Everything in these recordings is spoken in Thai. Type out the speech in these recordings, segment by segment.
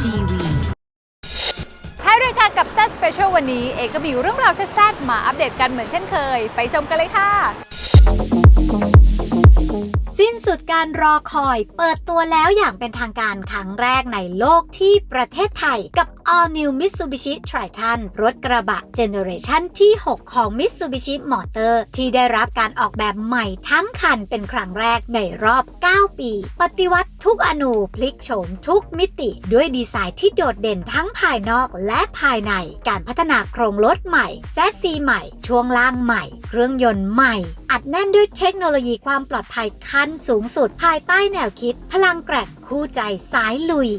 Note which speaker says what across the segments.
Speaker 1: TV
Speaker 2: ท้ายรายการกับ z Special วันนี้ เอกก็มีเรื่องราวแซ่บๆมาอัปเดตกันเหมือนเช่นเคย ไปชมกันเลยค่ะ
Speaker 3: สิ้นสุดการรอคอยเปิดตัวแล้วอย่างเป็นทางการครั้งแรกในโลกที่ประเทศไทยกับ All New Mitsubishi Triton รถกระบะเจเนอเรชันที่ 6 ของ Mitsubishi Motor ที่ได้รับการออกแบบใหม่ทั้งคันเป็นครั้งแรกในรอบ 9 ปี ปฏิวัติทุกอนูพลิกโฉมทุกมิติด้วยดีไซน์ที่โดดเด่นทั้งภายนอกและภายใน การพัฒนาโครงรถใหม่แซซีใหม่ ช่วงล่างใหม่ เครื่องยนต์ใหม่อัดแน่นด้วยเทคโนโลยีความปลอดภัยขั้นสูงสุด ภายใต้แนวคิด พลังแกร่งคู่ใจสายลุย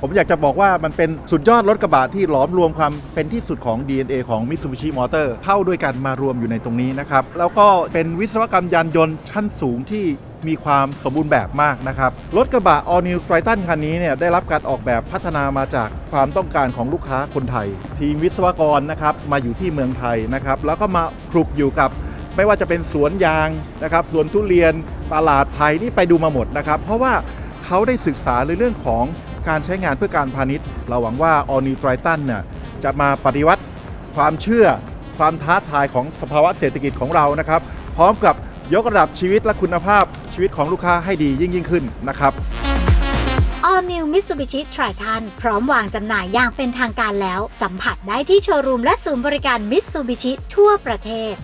Speaker 4: ผมอยากจะบอกว่ามันเป็นสุดยอดรถกระบะที่หลอมรวมความเป็นที่สุดของ DNA ของ Mitsubishi Motor เข้าด้วยกันมารวมอยู่ในตรงนี้นะครับ แล้วก็เป็นวิศวกรรมยานยนต์ชั้นสูงที่มีความสมบูรณ์แบบมากนะครับ รถกระบะ All New Triton คันนี้เนี่ยได้รับการออกแบบพัฒนามาจากความต้องการของลูกค้าคนไทย ทีมวิศวกรนะครับมาอยู่ที่เมืองไทยนะครับแล้วก็มาคลุกอยู่กับ ไม่ว่าจะเป็นสวนยางนะครับสวนทุเรียนตลาดไทยนี่ไปดูมาหมดนะครับ เพราะว่าเขาได้ศึกษาในเรื่องของการใช้งานเพื่อการพาณิชย์ เราหวังว่า All New Triton เนี่ยจะมาปฏิวัติความเชื่อความท้าทายของสภาวะเศรษฐกิจของเรานะครับ พร้อมกับยกระดับชีวิตและคุณภาพชีวิตของลูกค้าให้ดียิ่งยิ่งขึ้นนะครับ
Speaker 3: All New Mitsubishi Triton พร้อมวางจำหน่ายอย่างเป็นทางการแล้ว สัมผัสได้ที่โชว์รูมและศูนย์บริการ Mitsubishi ทั่วประเทศ